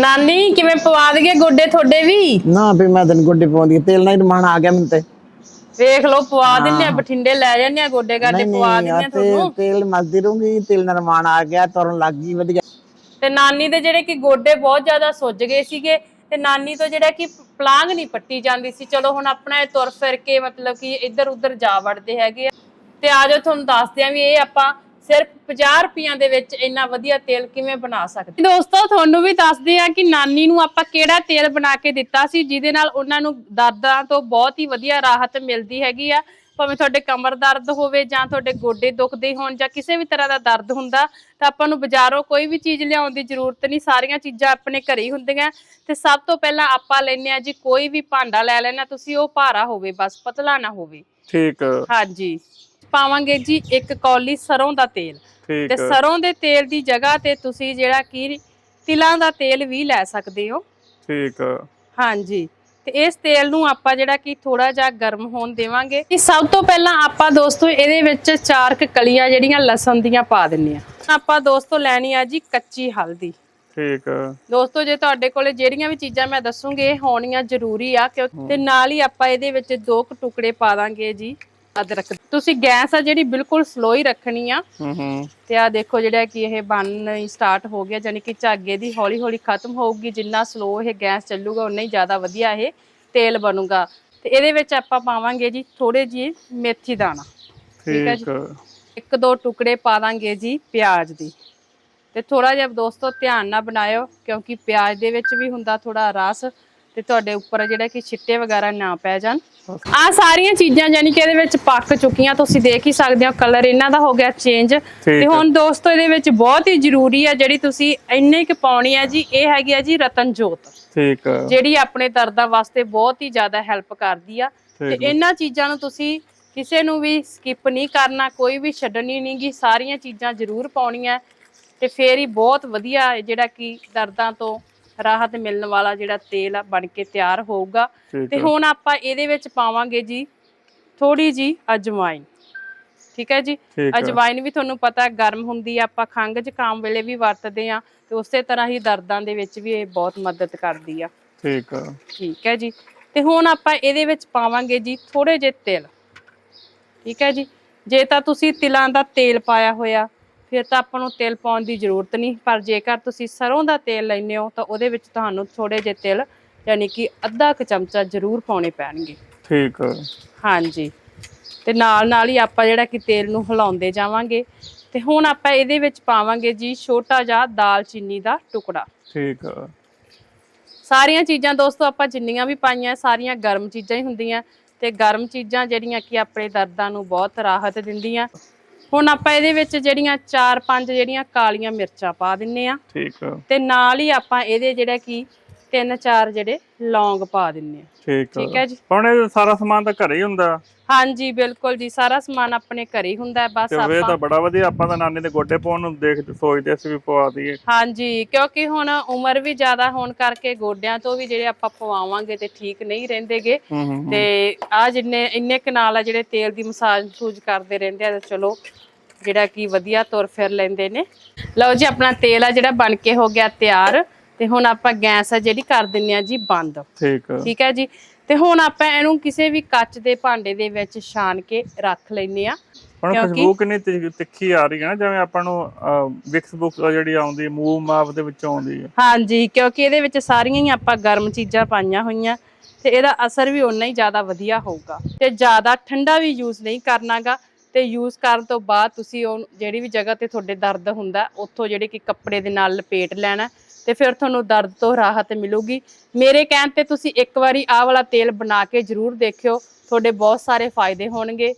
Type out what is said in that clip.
ਨਾਨੀ ਕਿਵੇਂ ਪਵਾ ਦਈਏ ਗੋਡੇ ਤੁਹਾਡੇ ਵੀ? ਨਾ ਵੀ ਮੈਂ ਤੈਨੂੰ ਗੋਡੇ ਪਾਉਂਦੀ ਆ, ਤੇਲ ਨਾਲ ਹੀ ਰਮਾਨ ਆ ਗਿਆ ਮੈਨੂੰ ਤੇ। ਵੇਖ ਲਓ ਪਵਾ ਦਿੰਨੇ ਆ ਬਠਿੰਡੇ ਲੈ ਜਾਂਦੇ ਆ ਗੋਡੇ ਗਾਡੇ ਪਵਾ ਦਿੰਨੇ ਆ ਤੁਹਾਨੂੰ। ਤੇਲ ਮਲਦੀ ਰਹੂੰਗੀ ਤੇਲ ਨਾਲ ਰਮਾਨ ਆ ਗਿਆ ਤੁਰਨ ਲੱਗ ਗਈ ਵਧੀਆ। ਤੇ ਨਾਨੀ ਦੇ ਜਿਹੜੇ ਕਿ ਗੋਡੇ ਬਹੁਤ ਜ਼ਿਆਦਾ ਸੁੱਜ ਗਏ ਸੀਗੇ ਤੇ ਨਾਨੀ ਤੋਂ ਜਿਹੜਾ ਕਿ ਪਲਾਂਗ ਨਹੀਂ ਪੱਟੀ ਜਾਂਦੀ ਸੀ। ਚਲੋ ਹੁਣ ਆਪਣਾ ਇਹ ਤੁਰ ਫਿਰ ਕੇ ਮਤਲਬ ਕਿ ਇੱਧਰ ਉੱਧਰ ਜਾ ਵੜਦੇ ਹੈਗੇ ਆ। ਤੇ ਆਜੋ ਤੁਹਾਨੂੰ ਦੱਸਦੇ ਆ ਵੀ ਇਹ ਆਪਾਂ ਸਿਰਫ 50 ਰੁਪਈਆਂ ਦੇ ਵਿੱਚ ਇੰਨਾ ਵਧੀਆ ਤੇਲ ਕਿਵੇਂ ਬਣਾ ਸਕਦੇ? ਦੋਸਤੋ ਤੁਹਾਨੂੰ ਵੀ ਦੱਸਦੇ ਆ ਕਿ ਨਾਨੀ ਨੂੰ ਆਪਾਂ ਕਿਹੜਾ ਤੇਲ ਬਣਾ ਕੇ ਦਿੱਤਾ ਸੀ ਜਿਹਦੇ ਨਾਲ ਉਹਨਾਂ ਨੂੰ ਦਰਦਾਂ ਤੋਂ ਬਹੁਤ ਹੀ ਵਧੀਆ ਰਾਹਤ ਮਿਲਦੀ ਹੈਗੀ ਆ। ਭਾਵੇਂ ਤੁਹਾਡੇ ਕਮਰ ਦਰਦ ਹੋਵੇ ਜਾਂ ਤੁਹਾਡੇ ਗੋਡੇ ਦੁਖਦੇ ਹੋਣ ਜਾਂ ਕਿਸੇ ਵੀ ਤਰ੍ਹਾਂ ਦਾ ਦਰਦ ਹੁੰਦਾ ਤਾਂ ਆਪਾਂ ਨੂੰ ਬਾਜ਼ਾਰੋਂ ਕੋਈ ਵੀ ਚੀਜ਼ ਲਿਆਉਣ ਦੀ ਜ਼ਰੂਰਤ ਨਹੀਂ। ਸਾਰੀਆਂ ਚੀਜ਼ਾਂ ਆਪਣੇ ਘਰੇ ਹੀ ਹੁੰਦੀਆਂ। ਤੇ ਸਭ ਤੋਂ ਪਹਿਲਾਂ ਆਪਾਂ ਲੈਨੇ ਆ ਜੀ ਕੋਈ ਵੀ ਭਾਂਡਾ ਲੈ ਲੈਣਾ ਤੁਸੀਂ ਉਹ ਭਾਰਾ ਹੋਵੇ ਬਸ ਪਤਲਾ ਨਾ ਹੋਵੇ। ਠੀਕ। ਹਾਂਜੀ। ਪਾਵਾਂਗੇ ਜੀ ਇੱਕ ਕੌਲੀ ਸਰੋਂ ਦਾ ਤੇਲ। ਤੇ ਸਰੋਂ ਦੇ ਤੇਲ ਦੀ ਜਗ੍ਹਾ ਤੇ ਤੁਸੀਂ ਜਿਹੜਾ ਕਿ ਤਿਲਾਂ ਦਾ ਤੇਲ ਵੀ ਲੈ ਸਕਦੇ ਹੋ। ਠੀਕ ਹਾਂਜੀ। ਤੇ ਇਸ ਤੇਲ ਨੂੰ ਆਪਾਂ ਜਿਹੜਾ ਕਿ ਥੋੜਾ ਜਿਹਾ ਗਰਮ ਹੋਣ ਦੇਵਾਂਗੇ। ਇਹ ਸਭ ਤੋਂ ਪਹਿਲਾਂ ਆਪਾਂ ਦੋਸਤੋ ਇਹਦੇ ਵਿੱਚ ਚਾਰ ਕੁ ਕਲੀਆਂ ਜਿਹੜੀਆਂ ਲਸਣ ਦੀਆਂ ਪਾ ਦਿੰਨੇ ਆ ਆਪਾਂ ਦੋਸਤੋ ਲੈਣੀ ਆ ਜੀ ਕੱਚੀ ਹਲਦੀ। ਠੀਕ ਦੋਸਤੋ ਜੇ ਤੁਹਾਡੇ ਕੋਲੇ ਜਿਹੜੀਆਂ ਵੀ ਚੀਜ਼ਾਂ ਮੈਂ ਦੱਸੂਗੀ ਇਹ ਹੋਣੀਆਂ ਜ਼ਰੂਰੀ ਆ ਤੇ ਨਾਲ ਹੀ ਆਪਾਂ ਇਹਦੇ ਵਿੱਚ ਦੋ ਕੁ ਟੁਕੜੇ ਪਾ ਦਾਂਗੇ ਜੀ। ਅਦਰਕ ਤੁਸੀਂ ਗੈਸ ਆ ਜਿਹੜੀ ਬਿਲਕੁਲ ਸਲੋ ਹੀ ਰੱਖਣੀ ਆ। ਹੂੰ ਹੂੰ ਤੇ ਆ ਦੇਖੋ ਜਿਹੜਾ ਕਿ ਇਹ ਬਣਨ ਸਟਾਰਟ ਹੋ ਗਿਆ ਯਾਨੀ ਕਿ ਝਾਗੇ ਦੀ ਹੌਲੀ ਹੌਲੀ ਖਤਮ ਹੋਊਗੀ। ਜਿੰਨਾ ਸਲੋ ਇਹ ਗੈਸ ਚੱਲੂਗਾ ਉਨਾ ਹੀ ਜ਼ਿਆਦਾ ਵਧੀਆ ਇਹ ਤੇਲ ਬਣੂਗਾ। ਤੇ ਇਹਦੇ ਵਿੱਚ ਆਪਾਂ ਪਾਵਾਂਗੇ ਜੀ ਥੋੜੇ ਜੀ ਮੇਥੀ ਦਾਣਾ। ਠੀਕ ਹੈ ਜੀ। ਇੱਕ ਦੋ ਟੁਕੜੇ ਪਾ ਦਾਂਗੇ ਜੀ ਪਿਆਜ਼ ਦੀ। ਤੇ ਥੋੜਾ ਜਿਹਾ ਦੋਸਤੋ ਧਿਆਨ ਨਾਲ ਬਣਾਇਓ ਕਿਉਂਕਿ ਪਿਆਜ਼ ਦੇ ਵਿੱਚ ਵੀ ਹੁੰਦਾ ਥੋੜਾ ਰਸ। ਤੇ ਤੁਹਾਡੇ ਉੱਪਰ ਜਿਹੜਾ ਕਿ ਛਿੱਟੇ ਵਗੈਰਾ ਨਾ ਪੈ ਜਾਣ। ਆ ਸਾਰੀਆਂ ਚੀਜ਼ਾਂ ਯਾਨੀ ਕਿ ਇਹਦੇ ਵਿੱਚ ਪੱਕ ਚੁੱਕੀਆਂ ਤੁਸੀਂ ਦੇਖ ਹੀ ਸਕਦੇ ਹੋ ਕਲਰ ਇਹਨਾਂ ਦਾ ਹੋ ਗਿਆ ਚੇਂਜ ਤੇ। ਹੁਣ ਦੋਸਤੋ ਇਹਦੇ ਵਿੱਚ ਬਹੁਤ ਹੀ ਜ਼ਰੂਰੀ ਆ ਜਿਹੜੀ ਤੁਸੀਂ ਇੰਨੇ ਕਿ ਪਾਉਣੀ ਆ ਜੀ ਇਹ ਹੈਗੀ ਆ ਜੀ ਰਤਨ ਜੋਤ ਠੀਕ ਜਿਹੜੀ ਆਪਣੇ ਦਰਦਾਂ ਵਾਸਤੇ ਬਹੁਤ ਹੀ ਜ਼ਿਆਦਾ ਹੈਲਪ ਕਰਦੀ ਆ। ਤੇ। ਇਹਨਾਂ ਚੀਜ਼ਾਂ ਨੂੰ ਤੁਸੀਂ ਕਿਸੇ ਨੂੰ ਵੀ ਸਕਿਪ ਨਹੀਂ ਕਰਨਾ ਕੋਈ ਵੀ ਛੱਡਣੀ ਨਹੀਂਗੀ ਸਾਰੀਆਂ ਚੀਜ਼ਾਂ ਜ਼ਰੂਰ ਪਾਉਣੀਆਂ। ਤੇ ਫੇਰ ਹੀ ਬਹੁਤ ਵਧੀਆ ਜਿਹੜਾ ਕਿ ਦਰਦਾਂ ਤੋਂ ਰਾਹਤ ਮਿਲਣ ਵਾਲਾ ਜਿਹੜਾ ਤੇਲ ਆ ਬਣ ਕੇ ਤਿਆਰ ਹੋਊਗਾ। ਠੀਕ ਤੇ ਹੁਣ ਆਪਾਂ ਇਹਦੇ ਵਿੱਚ ਪਾਵਾਂਗੇ ਜੀ ਥੋੜੀ ਜੀ ਅਜਵਾਇਨ। ਠੀਕ ਹੈ ਜੀ? ਠੀਕ ਹੈ। ਅਜਵਾਇਨ ਵੀ ਤੁਹਾਨੂੰ ਪਤਾ ਹੈ ਗਰਮ ਹੁੰਦੀ ਆ ਆਪਾਂ ਖੰਘ ਜ਼ੁਕਾਮ ਵੇਲੇ ਵੀ ਵਰਤਦੇ ਆ ਤੇ ਉਸੇ ਤਰ੍ਹਾਂ ਹੀ ਦਰਦਾਂ ਦੇ ਵਿੱਚ ਵੀ ਇਹ ਬਹੁਤ ਮਦਦ ਕਰਦੀ ਆ। ਠੀਕ ਠੀਕ ਹੈ ਜੀ? ਤੇ ਹੁਣ ਆਪਾਂ ਇਹਦੇ ਵਿੱਚ ਪਾਵਾਂਗੇ ਜੀ ਥੋੜੇ ਜਿਹੇ ਤਿਲ। ਠੀਕ ਹੈ ਜੀ? ਜੇ ਤਾਂ ਤੁਸੀਂ ਤਿਲਾਂ ਦਾ ਤੇਲ ਪਾਇਆ ਹੋਇਆ ਫਿਰ ਤਾਂ ਆਪਾਂ ਨੂੰ ਤਿਲ ਪਾਉਣ ਦੀ ਜ਼ਰੂਰਤ ਨਹੀਂ ਪਰ ਜੇਕਰ ਤੁਸੀਂ ਸਰੋਂ ਦਾ ਤੇਲ ਲੈਂਦੇ ਹੋ ਤਾਂ ਉਹਦੇ ਵਿੱਚ ਤੁਹਾਨੂੰ ਥੋੜੇ ਜਿਹੇ ਤਿਲ ਯਾਨੀ ਕਿ ਅੱਧਾ ਕੁ ਚਮਚਾ ਜ਼ਰੂਰ ਪਾਉਣੇ ਪੈਣਗੇ। ਠੀਕ ਹਾਂਜੀ। ਤੇ ਨਾਲ ਨਾਲ ਹੀ ਆਪਾਂ ਜਿਹੜਾ ਕਿ ਤੇਲ ਨੂੰ ਹਿਲਾਉਂਦੇ ਜਾਵਾਂਗੇ ਤੇ ਹੁਣ ਆਪਾਂ ਇਹਦੇ ਵਿੱਚ ਪਾਵਾਂਗੇ ਜੀ ਛੋਟਾ ਜਿਹਾ ਦਾਲਚੀਨੀ ਦਾ ਟੁਕੜਾ। ਠੀਕ ਸਾਰੀਆਂ ਚੀਜ਼ਾਂ ਦੋਸਤੋ ਆਪਾਂ ਜਿੰਨੀਆਂ ਵੀ ਪਾਈਆਂ ਸਾਰੀਆਂ ਗਰਮ ਚੀਜ਼ਾਂ ਹੀ ਹੁੰਦੀਆਂ ਤੇ ਗਰਮ ਚੀਜ਼ਾਂ ਜਿਹੜੀਆਂ ਕਿ ਆਪਣੇ ਦਰਦਾਂ ਨੂੰ ਬਹੁਤ ਰਾਹਤ ਦਿੰਦੀਆਂ ਹੁਣ ਆਪਾਂ ਇਹਦੇ ਵਿੱਚ ਜਿਹੜੀਆਂ 4-5 ਜਿਹੜੀਆਂ ਕਾਲੀਆਂ ਮਿਰਚਾਂ ਪਾ ਦਿੰਨੇ ਆ। ਠੀਕ ਤੇ ਨਾਲ ਹੀ ਆਪਾਂ ਇਹਦੇ ਜਿਹੜਾ ਕਿ 3-4 ਜਿਹੜੇ ਲੌਂਗ ਪਾ ਦਿੰਨੇ ਆ। ਠੀਕ ਠੀਕ ਹੈ ਜੀ। ਇਹ ਸਾਰਾ ਸਮਾਨ ਤਾਂ ਘਰੇ ਹੀ ਹੁੰਦਾ। ਹਾਂਜੀ ਬਿਲਕੁਲ ਜੀ ਸਾਰਾ ਸਮਾਨ ਆਪਣੇ ਘਰੇ ਹੀ ਹੁੰਦਾ ਹੈ ਬਸ ਤੇ ਆਪਾਂ ਤਾਂ ਬੜਾ ਵਧੀਆ ਆਪਾਂ ਤਾਂ ਨਾਨੀ ਦੇ ਗੋਡੇ ਪਾਉਣ ਨੂੰ ਦੇਖ ਸੋਚਦੇ ਅਸੀਂ ਵੀ ਪਵਾ ਦਈਏ। ਹਾਂਜੀ ਕਿਉਂਕਿ ਹੁਣ ਉਮਰ ਵੀ ਜ਼ਿਆਦਾ ਹੋਣ ਕਰਕੇ ਗੋਡਿਆਂ ਤੋਂ ਵੀ ਜਿਹੜੇ ਆਪਾਂ ਪਵਾਵਾਂਗੇ ਤੇ ਠੀਕ ਨਹੀਂ ਰਹਿੰਦੇਗੇ। ਤੇ ਆ ਜਿੰਨੇ ਇੰਨੇ ਕਨਾਲ ਆ ਜਿਹੜੇ ਤੇਲ ਦੀ ਮਸਾਜ ਮਸੂਜ ਕਰਦੇ ਰਹਿੰਦੇ ਆ ਤੇ ਚਲੋ ਜਿਹੜਾ ਕੀ ਵਧੀਆ ਤੁਰ ਫਿਰ ਲੈਂਦੇ ਨੇ। ਲਓ ਜੀ ਆਪਣਾ ਤੇਲ ਆ ਜਿਹੜਾ ਬਣ ਕੇ ਹੋ ਗਿਆ ਤਿਆਰ। ਤੇ ਹੁਣ ਆਪਾਂ ਗੈਸ ਆ ਜਿਹੜੀ ਕਰ ਦਿੰਨੇ ਆ ਜੀ ਬੰਦ। ਠੀਕ ਠੀਕ ਹੈ ਜੀ? ਤੇ ਹੁਣ ਆਪਾਂ ਇਹਨੂੰ ਕਿਸੇ ਵੀ ਕੱਚ ਦੇ ਭਾਂਡੇ ਦੇ ਵਿੱਚ ਛਾਣ ਕੇ ਰੱਖ ਲੈਨੇ ਆ। ਹੁਣ ਖੁਸ਼ਬੂ ਕਿੰਨੀ ਤਿੱਖੀ ਆ ਰਹੀ ਹੈ ਨਾ ਜਿਵੇਂ ਆਪਾਂ ਨੂੰ ਵਿਕਸ ਬੁੱਕ ਜਿਹੜੀ ਆਉਂਦੀ ਮੂਵ ਮਾਪ ਦੇ ਵਿੱਚੋਂ ਆਉਂਦੀ ਹੈ। ਹਾਂਜੀ ਕਿਉਂਕਿ ਇਹਦੇ ਵਿੱਚ ਸਾਰੀਆਂ ਹੀ ਆਪਾਂ ਗਰਮ ਚੀਜ਼ਾਂ ਪਾਈਆਂ ਹੋਈਆਂ ਤੇ ਇਹਦਾ ਅਸਰ ਵੀ ਉਨਾ ਹੀ ਜ਼ਿਆਦਾ ਵਧੀਆ ਹੋਊਗਾ। ਤੇ ਜ਼ਿਆਦਾ ਠੰਡਾ ਵੀ ਯੂਜ਼ ਨਹੀਂ ਕਰਨਾਗਾ ਤੇ ਯੂਜ਼ ਕਰਨ ਤੋਂ ਬਾਅਦ ਤੁਸੀਂ ਉਹ ਜਿਹੜੀ ਵੀ ਜਗ੍ਹਾ ਤੇ ਤੁਹਾਡੇ ਦਰਦ ਹੁੰਦਾ ਉੱਥੋਂ ਜਿਹੜੇ ਕਿ ਕੱਪੜੇ ਦੇ ਨਾਲ ਲਪੇਟ ਲੈਣਾ ਤੇ ਫਿਰ ਤੁਹਾਨੂੰ ਦਰਦ ਤੋਂ ਰਾਹਤ ਮਿਲੂਗੀ। ਮੇਰੇ ਕਹਿਣ ਤੇ ਤੁਸੀਂ ਇੱਕ ਵਾਰੀ ਆਹ ਵਾਲਾ ਤੇਲ ਬਣਾ ਕੇ ਜ਼ਰੂਰ ਦੇਖਿਓ। ਤੁਹਾਡੇ ਬਹੁਤ ਸਾਰੇ ਫਾਇਦੇ ਹੋਣਗੇ।